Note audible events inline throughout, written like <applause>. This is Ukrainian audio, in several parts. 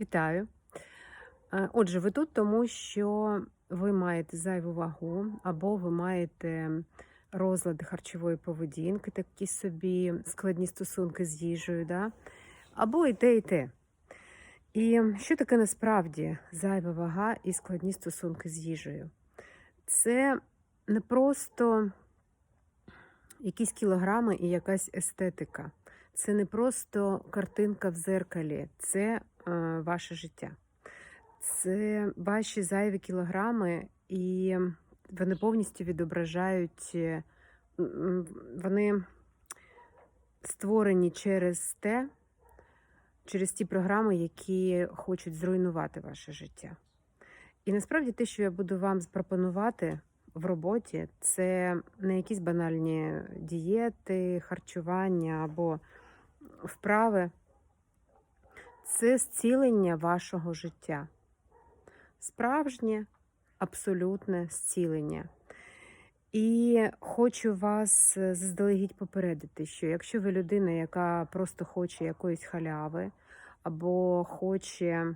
Вітаю. Е, Отже, ви тут, тому що ви маєте зайву вагу, або ви маєте розлади харчової поведінки, такі собі складні стосунки з їжею, да? або і те, і те. І що таке насправді зайва вага і складні стосунки з їжею? Це не просто якісь кілограми і якась естетика. Це не просто картинка в зеркалі, це ваше життя. Це ваші зайві кілограми, і вони повністю відображають, е, вони створені через те, через ті програми, які хочуть зруйнувати ваше життя. І насправді те, що я буду вам запропонувати в роботі, це не якісь банальні дієти, харчування або вправи. Це зцілення вашого життя. Справжнє, абсолютне зцілення. І хочу вас е, заздалегідь попередити, що якщо ви людина, яка просто хоче якоїсь халяви, або хоче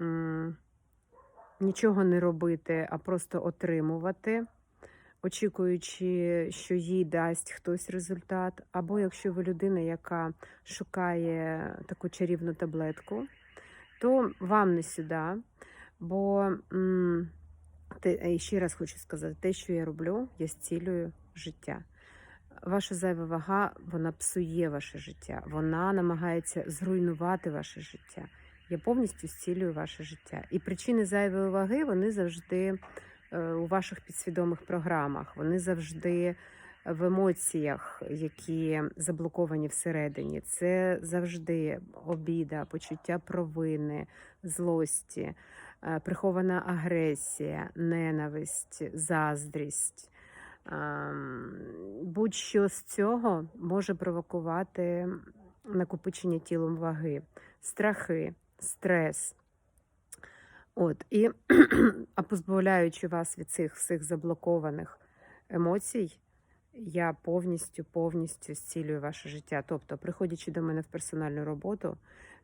м, нічого не робити, а просто отримувати, очікуючи, що їй дасть хтось результат, або якщо ви людина, яка шукає таку чарівну таблетку, то вам не сюди. Бо те, ще раз хочу сказати, те, що я роблю, я зцілюю життя. Ваша зайва вага, вона псує ваше життя, вона намагається зруйнувати ваше життя. Я повністю зцілюю ваше життя. І причини зайвої ваги вони завжди у ваших підсвідомих програмах, вони завжди в емоціях, які заблоковані всередині. Це завжди обіда, почуття провини, злості, е, прихована агресія, ненависть, заздрість. Ем, Будь-що з цього може провокувати накопичення тілом ваги, страхи, стрес. От, і <clears throat> а позбавляючи вас від цих всіх заблокованих емоцій, я повністю повністю зцілюю ваше життя. Тобто, приходячи до мене в персональну роботу,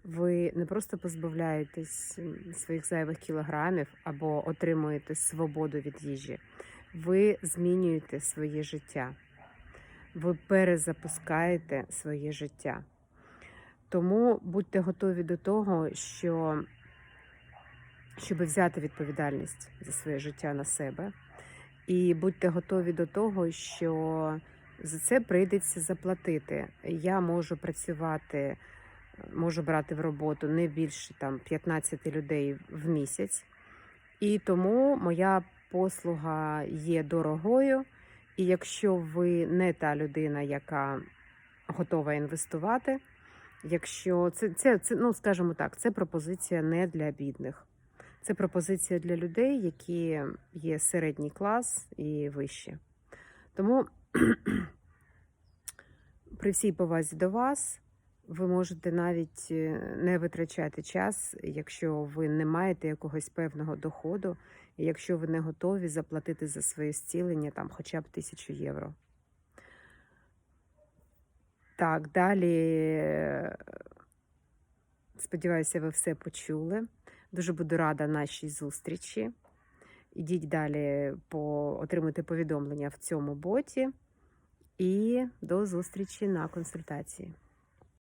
ви не просто позбавляєтесь своїх зайвих кілограмів або отримуєте свободу від їжі, ви змінюєте своє життя, ви перезапускаєте своє життя. Тому будьте готові до того, що щоб взяти відповідальність за своє життя на себе. І будьте готові до того, що за це прийдеться заплатити. Я можу працювати, можу брати в роботу не більше там 15 людей в місяць, і тому моя послуга є дорогою. І якщо ви не та людина, яка готова інвестувати, якщо це, це, це ну скажімо так, це пропозиція не для бідних. Це пропозиція для людей, які є середній клас і вище. Тому <clears throat> при всій повазі до вас ви можете навіть е, не витрачати час, якщо ви не маєте якогось певного доходу, і якщо ви не готові заплатити за своє зцілення там хоча б тисячу євро. Так, далі, е, сподіваюся, ви все почули. Дуже буду рада нашій зустрічі. Ідіть далі, по, отримати повідомлення в цьому боті. І до зустрічі на консультації.